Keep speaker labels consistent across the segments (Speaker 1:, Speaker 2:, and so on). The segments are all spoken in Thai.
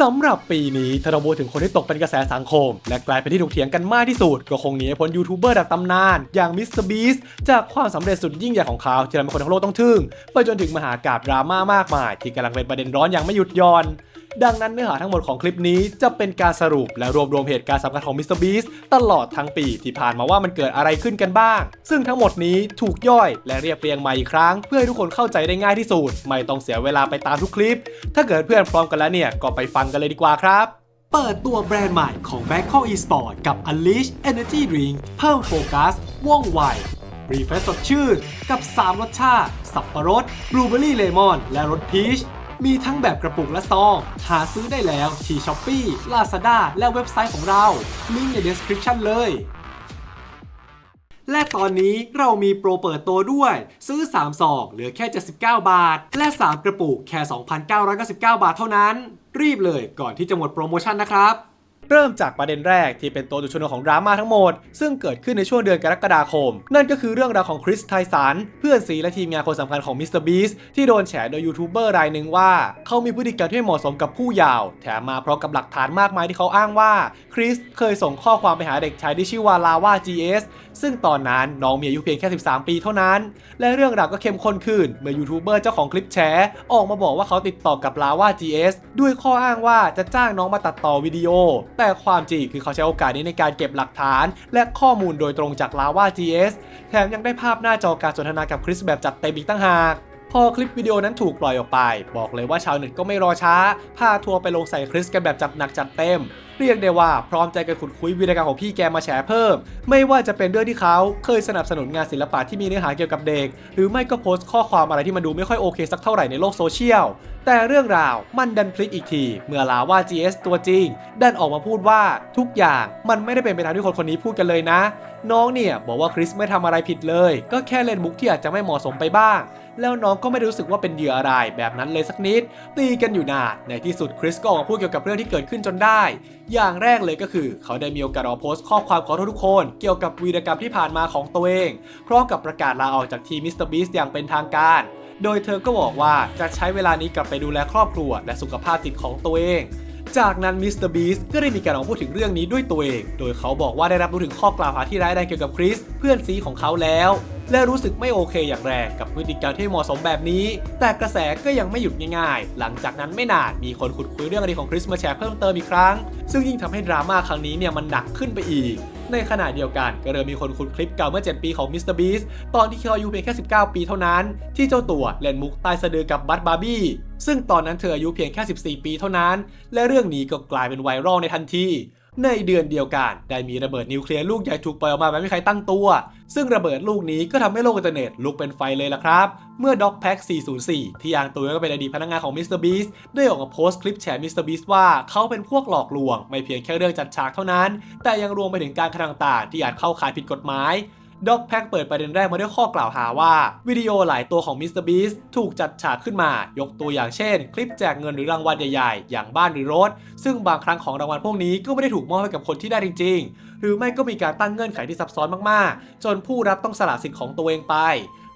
Speaker 1: สำหรับปีนี้ถ้าเราพูดถึงคนที่ตกเป็นกระแสสังคม และกลายเป็นที่ถูกเถียงกันมากที่สุด ก็คงหนีพ้นยูทูบเบอร์ดับตำนาน อย่างมิสเตอร์บีสจากความสำเร็จสุดยิ่งใหญ่ของเขาที่ทำให้คนทั้งโลกต้องทึ่ง ไปจนถึงมหากาบดราม่ามากมาย ที่กำลังเป็นประเด็นร้อนอย่างไม่หยุดหย่อน ดังนั้นเนื้อหาทั้งหมดของคลิปนี้จะเป็นการสรุปและรวบรวมเหตุการณ์สำคัญของมิสเตอร์บีสตลอดทั้งปีที่ผ่านมาว่ามันเกิดอะไรขึ้นกันบ้าง ซึ่งทั้งหมดนี้ถูกย่อยและเรียบเรียงใหมาอีกครั้ง เพื่อให้ทุกคนเข้าใจได้ง่ายที่สุด ไม่ต้องเสียเวลาไปตามทุกคลิป ถ้าเกิดเพื่อนพร้อมกันแล้วเนี่ยก็ไปฟังกันเลยดีกว่าครับเปิดตัวแบรนด์ใหม่ของ Bangkok Esport กับ Unleash Energy Drink เพิ่มโฟกัส ว่องไว รีเฟรชสดชื่น กับ 3 รสชาติ สับปะรด บลูเบอรี่เลมอน และรสพีช มีทั้งแบบกระปุกและซอง หาซื้อได้แล้วที่ช้อปปี้ลาซาด้าและเว็บไซต์ของเรา ลิงก์ใน description เลยและตอนนี้เรามีโปรเปิดตัวด้วย ซื้อ 3 ซองเหลือแค่ 79 บาท และ 3 กระปุกแค่ 2,999 บาทเท่านั้น รีบเลยก่อนที่จะหมดโปรโมชั่นนะครับ เริ่มจากประเด็นแรกที่เป็นตัวจุดชนวนของดราม่าทั้งหมด ซึ่งเกิดขึ้นในช่วงเดือนกรกฎาคม นั่นก็คือเรื่องราวของคริสไทสันเพื่อนซีและทีมงานคนสำคัญของมิสเตอร์บีสที่โดนแฉโดยยูทูบเบอร์รายหนึ่งว่า เขามีพฤติกรรมที่ไม่เหมาะสมกับผู้ยาว แถมมาพร้อมกับหลักฐานมากมายที่เขาอ้างว่าคริสเคยส่งข้อความไปหาเด็กชายที่ชื่อว่าลาว่า GS ซึ่งตอนนั้นน้องมีอายุเพียงแค่ 13 ปีเท่านั้น และเรื่องราวก็เข้มข้นขึ้นเมื่อยูทูบเบอร์เจ้าของคลิปแชร์ออกมาบอกว่าเขาติดต่อกับลาว่า GS ด้วยข้ออ้างว่าจะจ้างน้องมาตัดต่อวิดีโอแแต่ความจริงคือเขาใช้โอกาสนี้ในการเก็บหลักฐาน และข้อมูลโดยตรงจากลาว่า GS แถมยังได้ภาพหน้าจอการสนทนากับคริสแบบจัดเต็มอีกตั้งหากพอคลิปวิดีโอนั้นถูกปล่อยออกไป บอกเลยว่าชาวเน็ตก็ไม่รอช้า พาทัวร์ไปลงใส่คริสกันแบบจัดหนักจัดเต็ม เรียกได้ว่าพร้อมใจกันขุดคุยวีรกรรมของพี่แกมาแฉเพิ่ม ไม่ว่าจะเป็นเรื่องที่เขาเคยสนับสนุนงานศิลปะที่มีเนื้อหาเกี่ยวกับเด็ก หรือไม่ก็โพสต์ข้อความอะไรที่มันดูไม่ค่อยโอเคสักเท่าไหร่ในโลกโซเชียล แต่เรื่องราวมันดันพลิกอีกที เมื่อลาว่า GS ตัวจริง ดันออกมาพูดว่าทุกอย่างมันไม่ได้เป็นไปตามที่คนคนนี้พูดกันเลยนะ น้องเนี่ยบอกว่าคริสไม่ทำอะไรผิดเลย ก็แค่เล่นมุกที่อาจจะไม่เหมาะสมไปบ้าง แล้วน้องก็ไม่ได้รู้สึกว่าเป็นเหยื่ออะไรแบบนั้นเลยสักนิด ตีกันอยู่นานในที่สุดคริสก็ออกมาพูดเกี่ยวกับเรื่องที่เกิดขึ้นจนได้ อย่างแรกเลยก็คือ เขาได้มีโอกาสออกโพสต์ข้อความขอโทษทุกคน เกี่ยวกับวีรกรรมที่ผ่านมาของตัวเองพร้อมกับประกาศลาออกจากทีมมิสเตอร์บีสอย่างเป็นทางการ โดยเธอก็บอกว่าจะใช้เวลานี้กลับไปดูแลครอบครัว และสุขภาพจิตของตัวเอง จากนั้นมิสเตอร์บีสก็ได้มีการออกมาพูดถึงเรื่องนี้ด้วยตัวเอง โดยเขาบอกว่าได้รับรู้ถึงข้อกล่าวหาที่ร้ายแรงเกี่ยวกับคริสเพื่อนซีของเขาแล้ว และรู้สึกไม่โอเคอย่างแรงกับพฤติกรรมที่ไม่เหมาะสมแบบนี้ แต่กระแสก็ยังไม่หยุดง่ายๆ หลังจากนั้นไม่นานมีคนขุดคุยเรื่องอดีตของคริสมาแชร์เพิ่มเติมอีกครั้ง ซึ่งยิ่งทำให้ดราม่าครั้งนี้เนี่ยมันหนักขึ้นไปอีก ในขณะเดียวกัน ก็เริ่มมีคนขุดคลิปเก่าเมื่อ 7 ปีของมิสเตอร์บีสตอนที่เขาอายุเพียงแค่ 19 ปีเท่านั้น ที่เจ้าตัวเล่นมุกใต้สะดือกับบัตบาร์บี้ซึ่งตอนนั้นเธออายุเพียงแค่ 14 ปีเท่านั้น และเรื่องนี้ก็กลายเป็นไวรัลในทันที ในเดือนเดียวกัน ได้มีระเบิดนิวเคลียร์ลูกใหญ่ถูกปล่อยออกมาแบบไม่ใครตั้งตัว ซึ่งระเบิดลูกนี้ก็ทำให้โลกอินเทอร์เน็ตลุกเป็นไฟเลยล่ะครับ เมื่อด็อกแพ็ก404 ที่ยางตัวก็เป็นอดีตพนักงานของมิสเตอร์บีสได้ออกมาโพสต์คลิปแฉ Mr. Beast ว่าเขาเป็นพวกหลอกลวง ไม่เพียงแค่เรื่องจัดฉากเท่านั้น แต่ยังรวมไปถึงการกระทำต่างๆที่อาจเข้าข่ายผิดกฎหมาย ด็อกแพ็กเปิดประเด็นแรกมาด้วยข้อกล่าวหาว่า วิดีโอหลายตัวของ Mr. Beast ถูกจัดฉากขึ้นมา ยกตัวอย่างเช่น คลิปแจกเงินหรือรางวัลใหญ่ๆ อย่างบ้านหรือรถ ซึ่งบางครั้งของรางวัลพวกนี้ก็ไม่ได้ถูกมอบให้กับคนที่ได้จริง ๆ หรือไม่ก็มีการตั้งเงื่อนไขที่ซับซ้อนมากๆ จนผู้รับต้องสละสิทธิ์ของตัวเองไป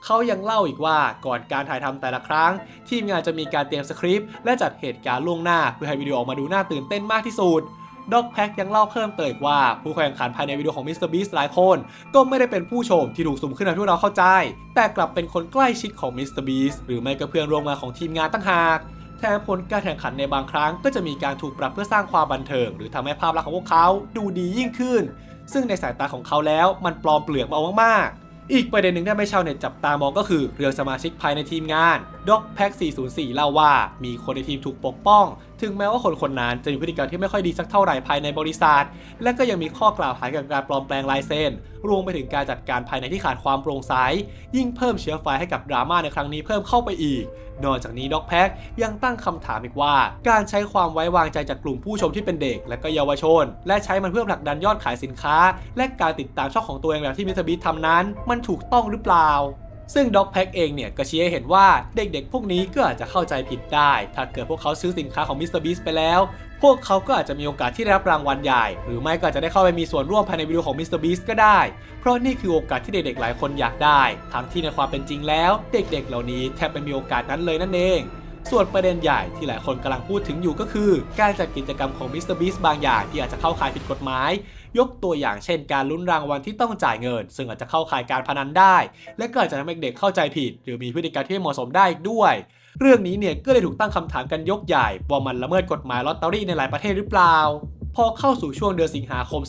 Speaker 1: เขายังเล่าอีกว่าก่อนการถ่ายทำแต่ละครั้ง ทีมงานจะมีการเตรียมสคริปต์และจัดเหตุการณ์ล่วงหน้า เพื่อให้วิดีโอออกมาดูน่าตื่นเต้นมากที่สุด ด็อกแพ็กยังเล่าเพิ่มเติมอีกว่า ผู้แข่งขันภายในวิดีโอของ Mr. Beast หลายคน ก็ไม่ได้เป็นผู้ชมที่ถูกสุ่มขึ้นมาที่เราเข้าใจ แต่กลับเป็นคนใกล้ชิดของ Mr. Beast หรือไม่ก็เพื่อนร่วมงานของทีมงานตั้งหากแถมผลการแข่งขันในบางครั้งก็จะมีการถูกปรับเพื่อสร้างความบันเทิง หรือทำให้ภาพลักษณ์ของพวกเขาดูดียิ่งขึ้น ซึ่งในสายตาของเขาแล้วมันปลอมเปลือกมาเอามากๆ อีกประเด็นหนึ่งที่ไม่ชาวเน็ตจับตามองก็คือเรื่องสมาชิกภายในทีมงาน Dog Pack 404 เล่าว่ามีคนในทีมถูกปกป้อง ถึงแม้ว่าคนคนนั้นจะมีพฤติกรรมที่ไม่ค่อยดีสักเท่าไหร่ภายในบริษัท และก็ยังมีข้อกล่าวหาเกี่ยวกับการปลอมแปลงลายเซ็นรวมไปถึงการจัดการภายในที่ขาดความโปร่งใส ยิ่งเพิ่มเชื้อไฟให้กับดราม่าในครั้งนี้เพิ่มเข้าไปอีก นอกจากนี้ด็อกแพ็กยังตั้งคำถามอีกว่า การใช้ความไว้วางใจจากกลุ่มผู้ชมที่เป็นเด็ก และก็เยาวชน และใช้มันเพื่อผลักดันยอดขายสินค้า และการติดตามช่องของตัวเองแบบที่มิสเตอร์บีทำนั้น มันถูกต้องหรือเปล่า ซึ่งด็อกแพ็กเองเนี่ยก็ชี้ให้เห็นว่าเด็กๆ พวกนี้ก็อาจจะเข้าใจผิดได้ ถ้าเกิดพวกเขาซื้อสินค้าของ Mr. Beast ไปแล้ว พวกเขาก็อาจจะมีโอกาสที่ได้รับรางวัลใหญ่ หรือไม่ก็จจะได้เข้าไปมีส่วนร่วมภายในวิดีโอของ Mr. Beast ก็ได้ เพราะนี่คือโอกาสที่เด็กๆ หลายคนอยากได้ ทั้งที่ในความเป็นจริงแล้ว เด็กๆ เหล่านี้แทบไม่มีโอกาสนั้นเลยนั่นเองส่วนประเด็นใหญ่ที่หลายคนกำลังพูดถึงอยู่ก็คือ การจัดกิจกรรมของ Mr. Beast บางอย่างที่อาจจะเข้าข่ายผิดกฎหมาย ยกตัวอย่างเช่น การลุ้นรางวัลที่ต้องจ่ายเงิน ซึ่งอาจจะเข้าข่ายการพนันได้ และก็อาจจะทำให้เด็กเข้าใจผิด หรือมีพฤติกรรมที่ไม่เหมาะสมได้อีกด้วย เรื่องนี้เนี่ยก็เลยถูกตั้งคำถามกันยกใหญ่ว่ามันละเมิดกฎหมายลอตเตอรี่ในหลายประเทศหรือเปล่า พอเข้าสู่ช่วงเดือนสิงหาคม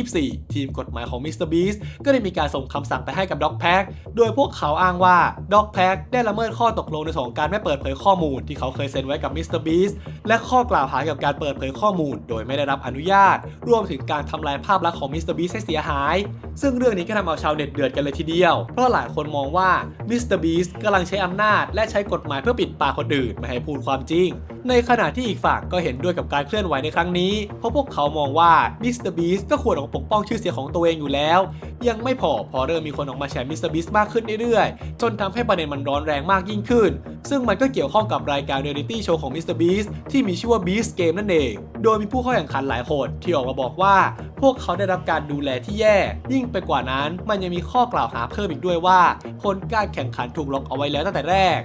Speaker 1: 2024 ทีมกฎหมายของ Mr. Beast ก็ได้มีการส่งคำสั่งไปให้กับ Dog Pack โดยพวกเขาอ้างว่า Dog Pack ได้ละเมิดข้อตกลงในส่วนของการไม่เปิดเผยข้อมูลที่เขาเคยเซ็นไว้กับ Mr. Beast และข้อกล่าวหาเกี่ยวกับการเปิดเผยข้อมูล โดยไม่ได้รับอนุญาต รวมถึงการทำลายภาพลักษณ์ของ Mr. Beast ให้เสียหาย ซึ่งเรื่องนี้ก็ทำเอาชาวเน็ตเดือดกันเลยทีเดียว เพราะหลายคนมองว่า Mr. Beast กำลังใช้อำนาจ และใช้กฎหมายเพื่อปิดปากคนอื่นไม่ให้พูดความจริง ในขณะที่อีกฝั่งก็เห็นด้วยกับการเคลื่อนไหวในครั้งนี้เพราะพวกเขามองว่า Mr. Beast ก็ควรออกมาปกป้องชื่อเสียงของตัวเองอยู่แล้ว ยังไม่พอพอเริ่มมีคนออกมาแฉ Mr. Beast มากขึ้นเรื่อยๆ จนทำให้ประเด็นมันร้อนแรงมากยิ่งขึ้น ซึ่งมันก็เกี่ยวข้องกับรายการเรียลิตี้โชว์ของ Mr. Beast ที่มีชื่อว่า Beast Game นั่นเอง โดยมีผู้เข้าแข่งขันหลายคนที่ออกมาบอกว่า พวกเขาได้รับการดูแลที่แย่ ยิ่งไปกว่านั้นมันยังมีข้อกล่าวหาเพิ่มอีกด้วยว่าผลการแข่งขันถูกล็อกเอาไว้แล้วตั้งแต่แรก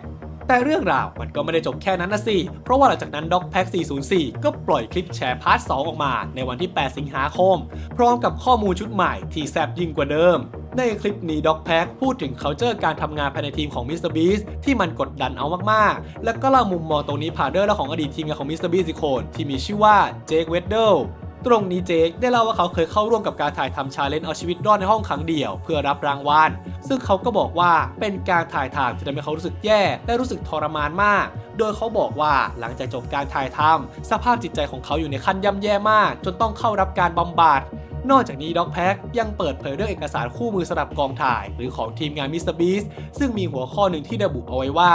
Speaker 1: แต่เรื่องราวมันก็ไม่ได้จบแค่นั้นนะสิ เพราะว่าหลังจากนั้น Dog Pack 404 ก็ปล่อยคลิปแชร์พาร์ท 2 ออกมา ในวันที่ 8 สิงหาคม พร้อมกับข้อมูลชุดใหม่ที่แซบยิ่งกว่าเดิม ในคลิปนี้ Dog Pack พูดถึง culture การทำงานภายในทีมของ Mr. Beast ที่มันกดดันเอามากๆ แล้วก็เล่ามุมมองตรงนี้ผ่านเรื่องราวของอดีตทีมงานของ Mr. Beast อีกคนที่มีชื่อว่า Jake Weddle ตรงนี้เจคได้เล่าว่าเขาเคยเข้าร่วมกับการถ่ายทำชาเลนจ์เอาชีวิตรอดในห้องขังเดี่ยวเพื่อรับรางวัล ซึ่งเขาก็บอกว่าเป็นการถ่ายทำที่ทำให้เขารู้สึกแย่ และรู้สึกทรมานมาก โดยเขาบอกว่าหลังจากจบการถ่ายทำสภาพจิตใจของเขาอยู่ในขั้นย่ำแย่มาก จนต้องเข้ารับการบำบัด นอกจากนี้ด็อกแพ็กยังเปิดเผยเรื่องเอกสารคู่มือสำหรับกองถ่าย หรือของทีมงานมิสเตอร์บีสซึ่งมีหัวข้อหนึ่งที่ระบุเอาไว้ว่า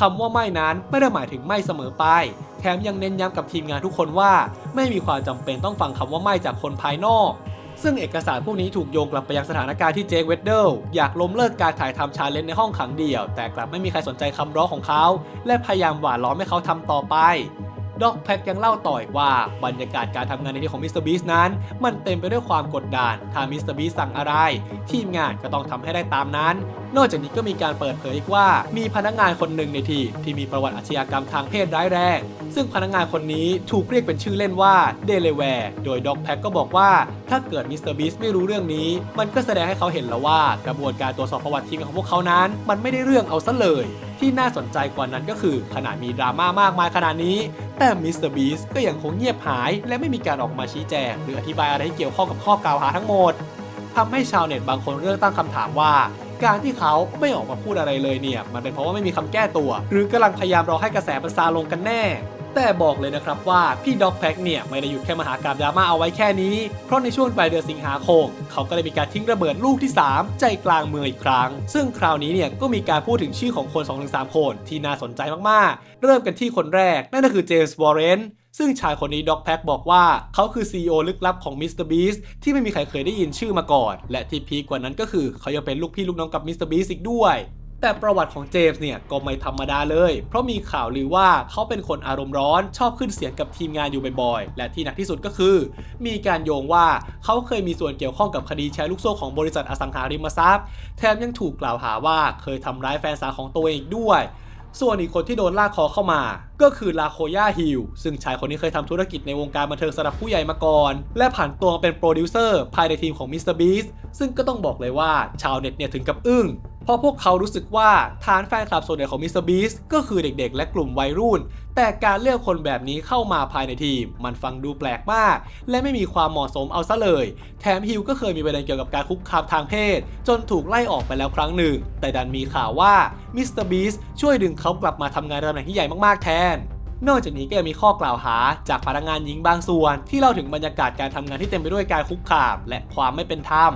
Speaker 1: คำว่าไม่นั้นไม่ได้หมายถึงไม่เสมอไป แถมยังเน้นย้ำกับทีมงานทุกคนว่า ไม่มีความจำเป็นต้องฟังคำว่าไม่จากคนภายนอกซึ่งเอกสารพวกนี้ถูกโยงกลับไปยังสถานการณ์ที่เจคเวดเดิลอยากล้มเลิกการถ่ายทำชาเลนจ์ในห้องขังเดี่ยว แต่กลับไม่มีใครสนใจคำร้องของเขา และพยายามหว่านล้อมให้เขาทำต่อไป ด็อกแพ็กยังเล่าต่ออีกว่าบรรยากาศการทำงานในที่ของมิสเตอร์บีสนั้น มันเต็มไปด้วยความกดดันถ้ามิสเตอร์บีสสั่งอะไร ทีมงานก็ต้องทำให้ได้ตามนั้น นอกจากนี้ก็มีการเปิดเผยอีกว่า มีพนักงานคนหนึ่งในทีมที่มีประวัติอาชญากรรมทางเพศร้ายแรง ซึ่งพนักงานคนนี้ถูกเรียกเป็นชื่อเล่นว่าเดเลแวร์โดยด็อกแพ็กก็บอกว่าถ้าเกิดมิสเตอร์บีสไม่รู้เรื่องนี้ มันก็แสดงให้เขาเห็นแล้วว่ากระบวนการตรวจสอบประวัติทีมของพวกเขานั้น มันไม่ได้เรื่องเอาซะเลย ที่น่าสนใจกว่านั้นก็คือขนาดมีดราม่ามากมายขนาดนี้ แต่มิสเตอร์บีสก็ยังคงเงียบหาย และไม่มีการออกมาชี้แจง หรืออธิบายอะไรที่เกี่ยวข้องกับข้อกล่าวหาทั้งหมดทำให้ชาวเน็ตบางคนเริ่มตั้งคำถามว่า การที่เขาไม่ออกมาพูดอะไรเลยเนี่ย มันเป็นเพราะว่าไม่มีคำแก้ตัว หรือกำลังพยายามรอให้กระแสมันซาลงกันแน่ แต่บอกเลยนะครับว่าพี่ด็อกแพ็กเนี่ยไม่ได้หยุดแค่มหากราบดราม่าเอาไว้แค่นี้ เพราะในช่วงปลายเดือนสิงหาคม เขาก็ได้มีการทิ้งระเบิดลูกที่ 3 ใจกลางเมืองอีกครั้ง ซึ่งคราวนี้เนี่ยก็มีการพูดถึงชื่อของคน 2-3 คนที่น่าสนใจมากๆ เริ่มกันที่คนแรก นั่นก็คือเจมส์วอร์เรนซึ่งชายคนนี้ด็อกแพ็กบอกว่าเขาคือ CEO ลึกลับของ Mr. Beast ที่ไม่มีใครเคยได้ยินชื่อมาก่อน และที่พีคกว่านั้นก็คือเขายังเป็นลูกพี่ลูกน้องกับ Mr. Beast อีกด้วย แต่ประวัติของเจมส์เนี่ยก็ไม่ธรรมดาเลย เพราะมีข่าวลือว่าเขาเป็นคนอารมณ์ร้อน ชอบขึ้นเสียงกับทีมงานอยู่บ่อยๆ และที่หนักที่สุดก็คือ มีการโยงว่าเขาเคยมีส่วนเกี่ยวข้องกับคดีแชร์ลูกโซ่ของบริษัทอสังหาริมทรัพย์ แถมยังถูกกล่าวหาว่าเคยทำร้ายแฟนสาวของตัวเองด้วย ส่วนอีกคนที่โดนลากคอเข้ามาก็คือลาโคย่าฮิลซึ่งชายคนนี้เคยทำธุรกิจในวงการบันเทิงสำหรับผู้ใหญ่มาก่อน และผ่านตัวมาเป็นโปรดิวเซอร์ภายในทีมของ Mr. Beast ซึ่งก็ต้องบอกเลยว่าชาวเน็ตเนี่ยถึงกับอึ้งเพราะพวกเขารู้สึกว่าฐานแฟนคลับส่วนใหญ่ของ Mr. Beast ก็คือเด็กๆ และกลุ่มวัยรุ่น แต่การเลือกคนแบบนี้เข้ามาภายในทีม มันฟังดูแปลกมาก และไม่มีความเหมาะสมเอาซะเลย แถมฮิวก็เคยมีประเด็นเกี่ยวกับการคุกคามทางเพศ จนถูกไล่ออกไปแล้วครั้งหนึ่ง แต่ดันมีข่าวว่า Mr. Beast ช่วยดึงเขากลับมาทำงานตำแหน่งที่ใหญ่มากๆแทนนอกจากนี้ก็ยังมีข้อกล่าวหาจากพนักงานหญิงบางส่วน ที่เล่าถึงบรรยากาศการทำงานที่เต็มไปด้วยการคุกคาม และความไม่เป็นธรรม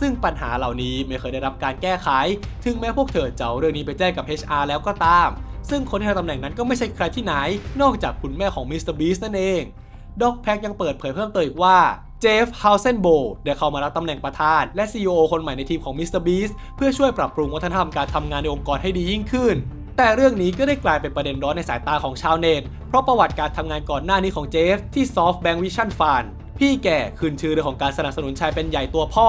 Speaker 1: ซึ่งปัญหาเหล่านี้ไม่เคยได้รับการแก้ไข ถึงแม้พวกเธอจะเอาเรื่องนี้ไปแจ้งกับ HR แล้วก็ตาม ซึ่งคนที่ทำตำแหน่งนั้นก็ไม่ใช่ใครที่ไหน นอกจากคุณแม่ของ Mr. Beast นั่นเองด็อกแพ็กยังเปิดเผยเพิ่มเติมอีกว่าเจฟฮาวเซนโบได้เข้ามารับตำแหน่งประธาน และ CEO คนใหม่ในทีมของ Mr. Beast เพื่อช่วยปรับปรุงวัฒนธรรมการทำงานในองค์กรให้ดียิ่งขึ้น แต่เรื่องนี้ก็ได้กลายเป็นประเด็นร้อนในสายตาของชาวเน็ต เพราะประวัติการทำงานก่อนหน้านี้ของเจฟที่ SoftBank Vision Fund พี่แก่ขึ้นชื่อเรื่องของการสนับสนุนชายเป็นใหญ่ตัวพ่อ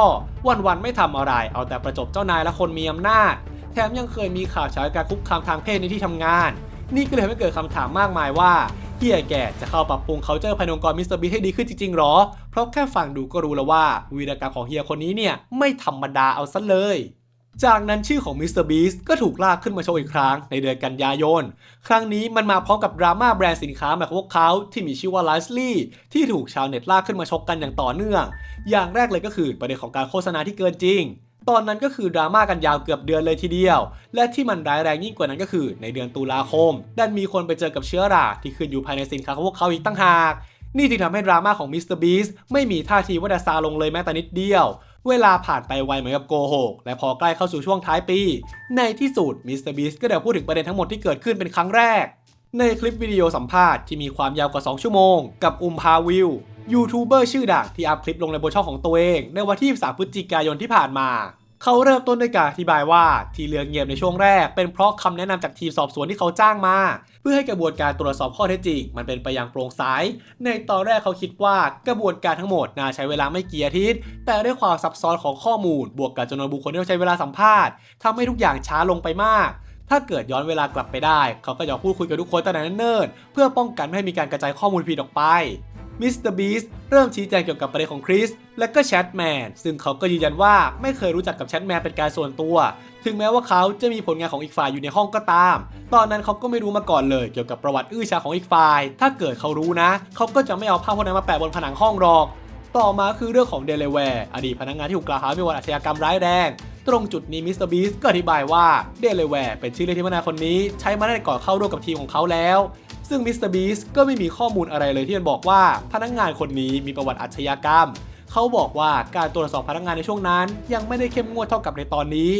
Speaker 1: วันๆไม่ทำอะไร เอาแต่ประจบเจ้านายและคนมีอำนาจ แถมยังเคยมีข่าวฉาการคุกคามทางเพศในที่ทำงาน นี่ก็เลยทำให้เกิดคำถามมากมายว่าเฮียแกจะเข้าปรับปรุง culture ภายในองค์กรมิสเตอร์บีให้ดีขึ้นจริงๆหรอ เพราะแค่ฟังดูก็รู้แล้วว่า วีรกรรมของเฮียคนนี้เนี่ยไม่ธรรมดาเอาซะเลย จากนั้นชื่อของ Mr. Beast ก็ถูกลากขึ้นมาโชว์อีกครั้งในเดือนกันยายน ครั้งนี้มันมาพร้อมกับดราม่าแบรนด์สินค้าใหม่ของพวกเขาที่มีชื่อว่า l i ์ลี่ที่ถูกชาวเน็ตลากขึ้นมาชกกันอย่างต่อเนื่อง อย่างแรกเลยก็คือประเด็นของการโฆษณาที่เกินจริง ตอนนั้นก็คือดราม่ากันยาวเกือบเดือนเลยทีเดียว และที่มันร้ายแรงยิ่งกว่านั้นก็คือ ในเดือนตุลาคม ดันมีคนไปเจอกับเชื้อราที่ขึ้นอยู่ภายในสินค้าของพวกเขาอีกตั้งหาก นี่จึงทำให้ดราม่าของ Mr. Beast ไม่มีท่าทีว่าจะซาลงเลยแม้แต่นิดเดียว เวลาผ่านไปไวเหมือนกับโกหกและพอใกล้เข้าสู่ช่วงท้ายปี ในที่สุดมิสเตอร์บีสก็ได้พูดถึงประเด็นทั้งหมดที่เกิดขึ้นเป็นครั้งแรก ในคลิปวิดีโอสัมภาษณ์ที่มีความยาวกว่า 2 ชั่วโมง กับอุมพาวิลยูทูบเบอร์ชื่อดังที่อัพคลิปลงในบนช่องของตัวเอง ในวันที่3พฤศจิกายนที่ผ่านมา เขาเริ่มต้นด้วยการอธิบายว่าที่เลือกเงียบในช่วงแรก เป็นเพราะคำแนะนำจากทีมสอบสวนที่เขาจ้างมา เพื่อให้กระบวนการตรวจสอบข้อเท็จจริง มันเป็นไปอย่างโปร่งใสในตอนแรกเขาคิดว่ากระบวนการทั้งหมดน่าใช้เวลาไม่กี่อาทิตย์ แต่ด้วยความซับซ้อนของข้อมูล บวกกับจำนวนบุคคลที่ต้องใช้เวลาสัมภาษณ์ทำให้ทุกอย่างช้าลงไปมากถ้าเกิดย้อนเวลากลับไปได้ เขาก็จะพูดคุยกับทุกคนตั้งแต่เนิ่นๆเพื่อป้องกันไม่ให้มีการกระจายข้อมูลผิดออกไป มิสเตอร์บีสเริ่มชี้แจงเกี่ยวกับประเด็นของคริสและก็แชทแมนซึ่งเขาก็ยืนยันว่าไม่เคยรู้จักกับแชทแมนเป็นการส่วนตัว ถึงแม้ว่าเขาจะมีผลงานของอีกฝ่ายอยู่ในห้องก็ตาม ตอนนั้นเขาก็ไม่รู้มาก่อนเลยเกี่ยวกับประวัติอื้อฉาวของอีกฝ่าย ถ้าเกิดเขารู้นะ เขาก็จะไม่เอาภาพพวกนั้นมาแปะบนผนังห้องหรอก ต่อมาคือเรื่องของเดลแวร์อดีตพนักงานที่ถูกกล่าวหามีวันอาชญากรรมร้ายแรงตรงจุดนี้มิสเตอร์บีสก็อธิบายว่าเดลแวร์เป็นชื่อเล่นที่พนักงานคนนี้ใช้มาตั้ก่อนเข้าร่วมกับทีมของเขาแล้ว ซึ่งมิสเตอร์บีสก็ไม่มีข้อมูลอะไรเลยที่จะบอกว่าพนักงานคนนี้มีประวัติอาชญากรรม เขาบอกว่าการตรวจสอบพนักงานในช่วงนั้น ยังไม่ได้เข้มงวดเท่ากับในตอนนี้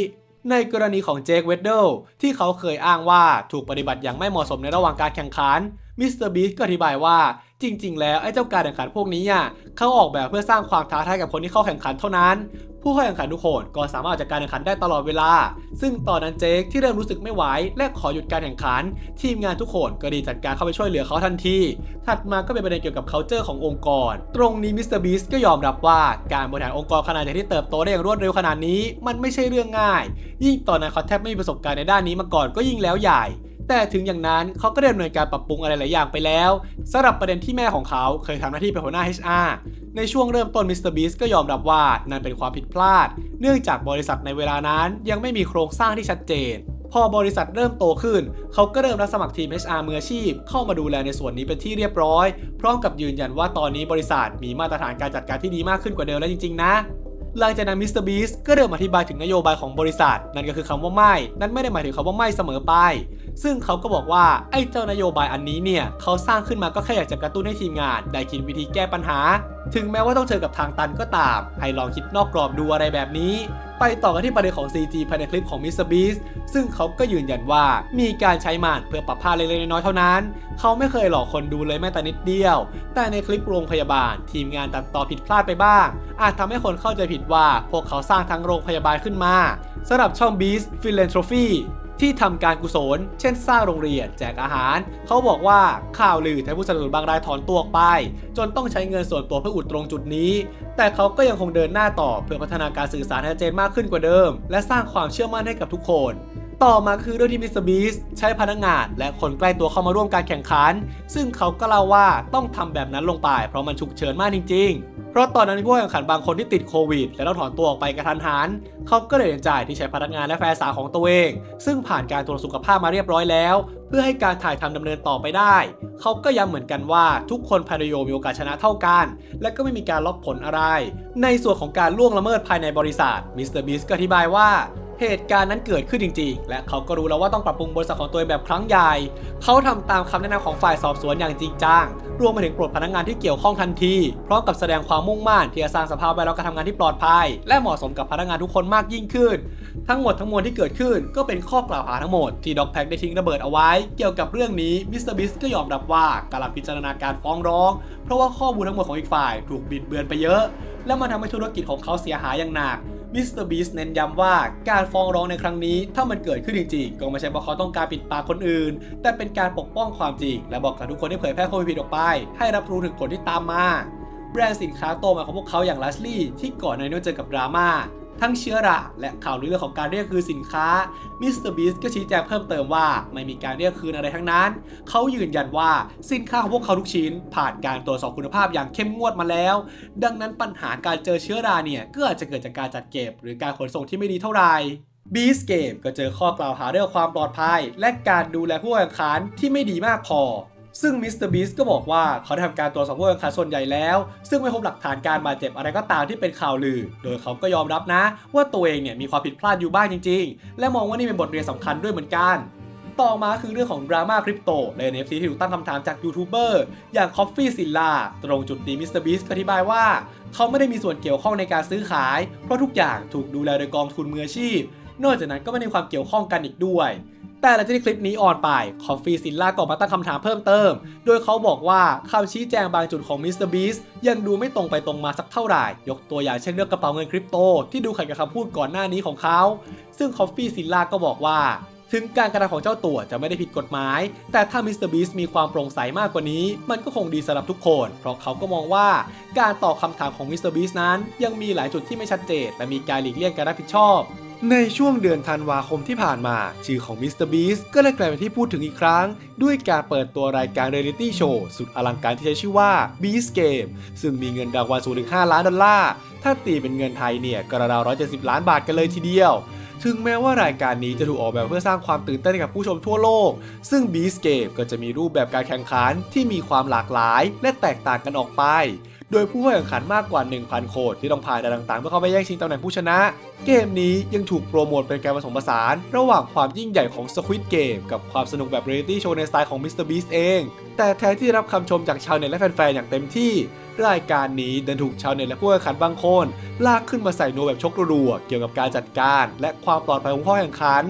Speaker 1: ในกรณีของเจคเวดเดลที่เขาเคยอ้างว่าถูกปฏิบัติอย่างไม่เหมาะสมในระหว่างการแข่งขันมิสเตอร์บีสก็อธิบายว่า จริง ๆ แล้วไอ้เจ้าการแข่งขันพวกนี้อะเขาออกแบบเพื่อสร้างความท้าทายกับคนที่เข้าแข่งขันเท่านั้น ผู้เข้าแข่งขันทุกคนก็สามารถออกจากการแข่งขันได้ตลอดเวลา ซึ่งตอนนั้นเจคที่เริ่มรู้สึกไม่ไหวและขอหยุดการแข่งขัน ทีมงานทุกคนก็ดีจัดการเข้าไปช่วยเหลือเขาทันที ถัดมาก็เป็นประเด็นเกี่ยวกับ culture ขององค์กร ตรงนี้มิสเตอร์บีสก็ยอมรับว่าการบริหารองค์กรขนาดใหญ่ที่เติบโตได้อย่างรวดเร็วขนาดนี้ มันไม่ใช่เรื่องง่าย ยิ่งตอนนั้นเขาแทบไม่มีประสบการณ์ในด้านนี้มาก่อนก็ยิ่งแล้วใหญ่ แต่ถึงอย่างนั้นเขาก็ได้ดำเนินการปรับปรุงอะไรหลายอย่างไปแล้วสำหรับประเด็นที่แม่ของเขาเคยทำหน้าที่เป็นหัวหน้า HR ในช่วงเริ่มต้นมิสเตอร์บีสก็ยอมรับว่านั่นเป็นความผิดพลาด เนื่องจากบริษัทในเวลานั้นยังไม่มีโครงสร้างที่ชัดเจน พอบริษัทเริ่มโตขึ้น เขาก็เริ่มรับสมัครทีม HR มืออาชีพ เข้ามาดูแลในส่วนนี้เป็นที่เรียบร้อย พร้อมกับยืนยันว่าตอนนี้บริษัทมีมาตรฐานการจัดการที่ดีมากขึ้นกว่าเดิมแล้วจริง ๆ นะ หลังจากนั้นมิสเตอร์บีสก็เริ่มอธิบายถึงนโยบายของบริษัท นั่นก็คือคำว่าไม่ นั่นไม่ได้หมายถึงคำว่าไม่เสมอไป ซึ่งเขาก็บอกว่าไอ้เจ้านโยบายอันนี้เนี่ยเขาสร้างขึ้นมาก็แค่อยากจะกระตุ้นให้ทีมงาน ได้คิดวิธีแก้ปัญหา ถึงแม้ว่าต้องเจอกับทางตันก็ตาม ให้ลองคิดนอกกรอบดูอะไรแบบนี้ ไปต่อกันที่ประเด็นของ CG ภายในคลิปของ Mr. Beast ซึ่งเขาก็ยืนยันว่ามีการใช้มันเพื่อปรับผ้าเล็กๆน้อยๆเท่านั้น เขาไม่เคยหลอกคนดูเลยแม้แต่นิดเดียว แต่ในคลิปโรงพยาบาล ทีมงานตัดต่อผิดพลาดไปบ้าง อาจทำให้คนเข้าใจผิดว่าพวกเขาสร้างทั้งโรงพยาบาลขึ้นมาสำหรับช่อง Beast Philanthropy ที่ทำการกุศล เช่นสร้างโรงเรียนแจกอาหาร เขาบอกว่าข่าวลือทำให้ผู้สนับสนุนบางรายถอนตัวออกไป จนต้องใช้เงินส่วนตัวเพื่ออุดตรงจุดนี้ แต่เขาก็ยังคงเดินหน้าต่อเพื่อพัฒนาการสื่อสารให้ชัดเจนมากขึ้นกว่าเดิม และสร้างความเชื่อมั่นให้กับทุกคน ต่อมาคือเรื่องที่มิสเตอร์บีสใช้พนักงานและคนใกล้ตัวเข้ามาร่วมการแข่งขัน ซึ่งเขาก็เล่าว่าต้องทำแบบนั้นลงไป เพราะมันฉุกเฉินมากจริง ๆ เพราะตอนนั้นมีผู้แข่งขันบางคนที่ติดโควิด และต้องถอนตัวออกไปกระทันหัน เขาก็เลยตัดสินใจที่ใช้พนักงานและแฟนสาวของตัวเอง ซึ่งผ่านการตรวจสุขภาพมาเรียบร้อยแล้ว เพื่อให้การถ่ายทำดำเนินต่อไปได้ เขาก็ย้ำเหมือนกันว่าทุกคนภายในโยมีโอกาสชนะเท่ากัน และก็ไม่มีการล็อกผลอะไร ในส่วนของการล่วงละเมิดภายในบริษัทมิสเตอร์บีสก็อธิบายว่า เหตุการณ์นั้นเกิดขึ้นจริง ๆ และเขาก็รู้แล้วว่าต้องปรับปรุงบริษัทของตัวเองแบบครั้งใหญ่ เขาทำตามคำแนะนำของฝ่ายสอบสวนอย่างจริงจัง รวมไปถึงปลดพนักงานที่เกี่ยวข้องทันที พร้อมกับแสดงความมุ่งมั่นที่จะสร้างสภาพแวดล้อมการทำงานที่ปลอดภัย และเหมาะสมกับพนักงานทุกคนมากยิ่งขึ้น ทั้งหมดทั้งมวลที่เกิดขึ้นก็เป็นข้อกล่าวหาทั้งหมดที่ด็อกแพ็กได้ทิ้งระเบิดเอาไว้ เกี่ยวกับเรื่องนี้มิสเตอร์บิสก็ยอมรับว่ากำลังพิจารณาการฟ้องร้อง เพราะว่าข้อมูลทั้งหมดของอีกฝ่าย ถูกบิดเบือนไปเยอะ และมันทำให้ธุรกิจของเขาเสียหายอย่างหนัก มิสเตอร์บีสเน้นย้ำว่าการฟ้องร้องในครั้งนี้ ถ้ามันเกิดขึ้นจริงๆ ก็ไม่ใช่เพราะเขาต้องการปิดปากคนอื่น แต่เป็นการปกป้องความจริง และบอกกับทุกคนที่เผยแพร่ข้อมูลผิดออกไป ให้รับรู้ถึงผลที่ตามมา แบรนด์สินค้าโตมาของพวกเขาอย่างลัสลี่ที่ก่อนในนี้เจอกับดราม่า ทั้งเชื้อราและข่าวลือเรื่องของการเรียกคืนสินค้ามิสเตอร์บีสก็ชี้แจงเพิ่มเติมว่าไม่มีการเรียกคืนอะไรทั้งนั้น เขายืนยันว่าสินค้าของพวกเขาทุกชิ้น ผ่านการตรวจสอบคุณภาพอย่างเข้มงวดมาแล้ว ดังนั้นปัญหาการเจอเชื้อราเนี่ยก็อาจจะเกิดจากการจัดเก็บ หรือการขนส่งที่ไม่ดีเท่าไหร่บีสเกมก็เจอข้อกล่าวหาเรื่องความปลอดภัย และการดูแลผู้แข่งขันที่ไม่ดีมากพอ ซึ่งมิสเตอร์บีสก็บอกว่าเขาได้ทำการตรวจสอบผู้แข่งขันส่วนใหญ่แล้ว ซึ่งไม่พบหลักฐานการบาดเจ็บอะไรก็ตามที่เป็นข่าวลือ โดยเขาก็ยอมรับนะ ว่าตัวเองเนี่ยมีความผิดพลาดอยู่บ้างจริง ๆ และมองว่านี่เป็นบทเรียนสำคัญด้วยเหมือนกันต่อมาคือเรื่องของดราม่าคริปโตและ NFT ที่ถูกตั้งคำถามจากยูทูบเบอร์อย่าง Coffee s i l l a ตรงจุดนี้มิสเตอร์บีสอธิบายว่า เขาไม่ได้มีส่วนเกี่ยวข้องในการซื้อขาย เพราะทุกอย่างถูกดูแลโดยกองทุนมืออาชีพ นอกจากนั้นก็ไม่ได้มีความเกี่ยวข้องกันอีกด้วย แต่หลังจากที่คลิปนี้ออนไปคอฟฟี่ซินล่าก็มาตั้งคำถามเพิ่มเติม โดยเขาบอกว่าคำชี้แจงบางจุดของมิสเตอร์บีสยังดูไม่ตรงไปตรงมาสักเท่าไหร่ ยกตัวอย่างเช่นเรื่องกระเป๋าเงินคริปโต ที่ดูขัดกับคำพูดก่อนหน้านี้ของเขา ซึ่งคอฟฟี่ซินล่าก็บอกว่าถึงการกระทำของเจ้าตัวจะไม่ได้ผิดกฎหมาย แต่ถ้ามิสเตอร์บีสมีความโปร่งใสมากกว่านี้ มันก็คงดีสำหรับทุกคน เพราะเขาก็มองว่าการตอบคำถามของมิสเตอร์บีสนั้น ยังมีหลายจุดที่ไม่ชัดเจน และมีการหลีกเลี่ยงการรับผิดชอบ ในช่วงเดือนธันวาคมที่ผ่านมา ชื่อของมิสเตอร์บีสก็ได้กลายเป็นที่พูดถึงอีกครั้ง ด้วยการเปิดตัวรายการเรียลิตี้โชว์สุดอลังการที่ใช้ชื่อว่า Beast Game ซึ่งมีเงินรางวัลสูงถึง 5 ล้านดอลลาร์ ถ้าตีเป็นเงินไทยเนี่ยก็ราวๆ170 ล้านบาทกันเลยทีเดียวถึงแม้ว่ารายการนี้จะถูกออกแบบเพื่อสร้างความตื่นเต้นให้กับผู้ชมทั่วโลก ซึ่ง Beast Game ก็จะมีรูปแบบการแข่งขันที่มีความหลากหลาย และแตกต่างกันออกไป โดยผู้แข่งขันมากกว่า 1,000 คนที่ต้องผ่านด่านต่างๆ เพื่อเข้าไปแย่งชิงตำแหน่งผู้ชนะ เกมนี้ยังถูกโปรโมทเป็นการผสมผสาน ระหว่างความยิ่งใหญ่ของ Squid Game กับความสนุกแบบเรียลิตี้โชว์ในสไตล์ของ Mr. Beast เอง แต่แทนที่รับคำชมจากชาวเน็ตและแฟนๆอย่างเต็มที่รายการนี้ดันถูกชาวเน็ตและผู้แข่งขันบางคน ลากขึ้นมาใส่โนแบบชกรัวๆเกี่ยวกับการจัดการ และความปลอดภัยของผู้แข่งขัน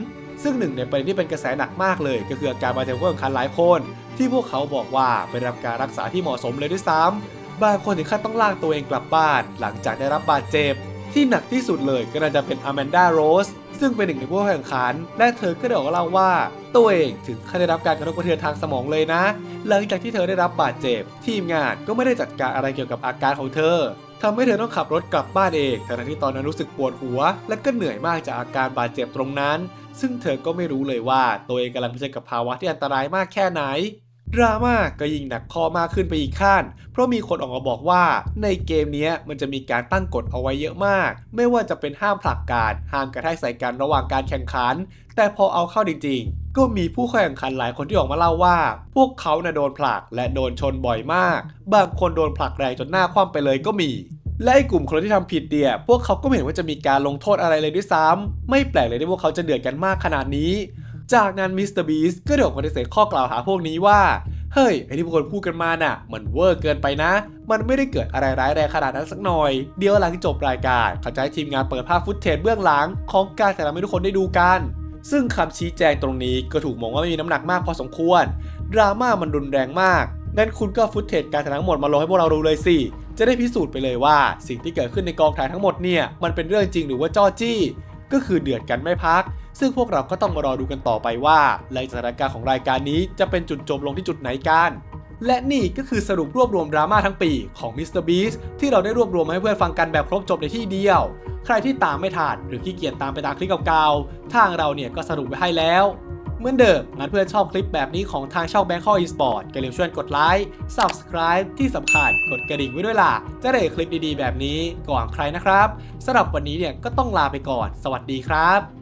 Speaker 1: ซึ่งหนึ่งในประเด็นที่เป็นกระแสหนักมากเลย ก็คืออาการบาดเจ็บของผู้แข่งขันหลายคน ที่พวกเขาบอกว่าไปรับการรักษาที่เหมาะสมเลยด้วยซ้ำ บางคนถึงขั้นต้องลากตัวเองกลับบ้าน หลังจากได้รับบาดเจ็บ ที่หนักที่สุดเลยก็น่าจะเป็นอแมนดาโรสซึ่งเป็นหนึ่งในผู้แข่งขัน และเธอก็ได้บอกเล่าว่า ตัวเองถึงขั้นได้รับการกระทบกระเทือนทางสมองเลยนะ หลังจากที่เธอได้รับบาดเจ็บ ทีมงานก็ไม่ได้จัดการอะไรเกี่ยวกับอาการของเธอทำให้เธอต้องขับรถกลับบ้านเองทั้งที่ตอนนั้นรู้สึกปวดหัว และก็เหนื่อยมากจากอาการบาดเจ็บตรงนั้น ซึ่งเธอก็ไม่รู้เลยว่าตัวเองกำลังเผชิญกับภาวะที่อันตรายมากแค่ไหน ดราม่าก็ยิ่งหนักคอมากขึ้นไปอีกขั้น เพราะมีคนออกมาบอกว่าในเกมนี้มันจะมีการตั้งกฎเอาไว้เยอะมาก ไม่ว่าจะเป็นห้ามผลักการห้ามกระแทกใส่กันระหว่างการแข่งขัน แต่พอเอาเข้าจริงๆ ก็มีผู้แข่งขันหลายคนที่ออกมาเล่าว่า พวกเขาน่ะโดนผลักและโดนชนบ่อยมาก บางคนโดนผลักแรงจนหน้าคว่ำไปเลยก็มีและไอ้กลุ่มคนที่ทำผิดเนี่ย พวกเขาก็ไม่เห็นว่าจะมีการลงโทษอะไรเลยด้วยซ้ำไม่แปลกเลยที่พวกเขาจะเดือดกันมากขนาดนี้ จากนั้นมิสเตอร์บีสก็ได้อกปฏิเสธข้อกล่าวหาพวกนี้ว่า เฮ้ย ไอที่พวกคนพูดกันมาน่ะ มันเวอร์เกินไปนะ มันไม่ได้เกิดอะไรร้ายแรงขนาดนั้นสักหน่อย เดี๋ยวหลังจบรายการเขาจะให้ทีมงานเปิดภาพฟุตเทจเบื้องหลังของการถ่ายทำให้ทุกคนได้ดูกันซึ่งคำชี้แจงตรงนี้ก็ถูกมองว่าไม่มีน้ำหนักมากพอสมควร ดราม่ามันรุนแรงมาก งั้นคุณก็ฟุตเทจการถ่ายทั้งหมดมาลงให้พวกเราดูเลยสิ จะได้พิสูจน์ไปเลยว่า สิ่งที่เกิดขึ้นในกองถ่ายทั้งหมดเนี่ย มันเป็นเรื่องจริงหรือว่าจ้อจี้ ก็คือเดือดกันไม่พัก ซึ่งพวกเราก็ต้องมารอดูกันต่อไปว่าหลังจากสถานการณ์ของรายการนี้จะเป็นจุดจบลงที่จุดไหนกันและนี่ก็คือสรุปรวบรวมดราม่าทั้งปีของ Mr. Beast ที่เราได้รวบรวมมาให้เพื่อนฟังกันแบบครบจบในที่เดียว ใครที่ตามไม่ทันหรือขี้เกียจตามไปตามคลิปเก่าๆ ทางเราเนี่ยก็สรุปไว้ให้แล้ว เหมือนเดิมงั้นเพื่อนชอบคลิปแบบนี้ของทางช่อง Bangkok Esport อย่าลืมช่วยกดไลค์ Subscribe ที่สำคัญกดกระดิ่งไว้ด้วยล่ะ จะได้เห็นคลิปดีๆ แบบนี้ก่อนใครนะครับสำหรับวันนี้เนี่ยก็ต้องลาไปก่อน สวัสดีครับ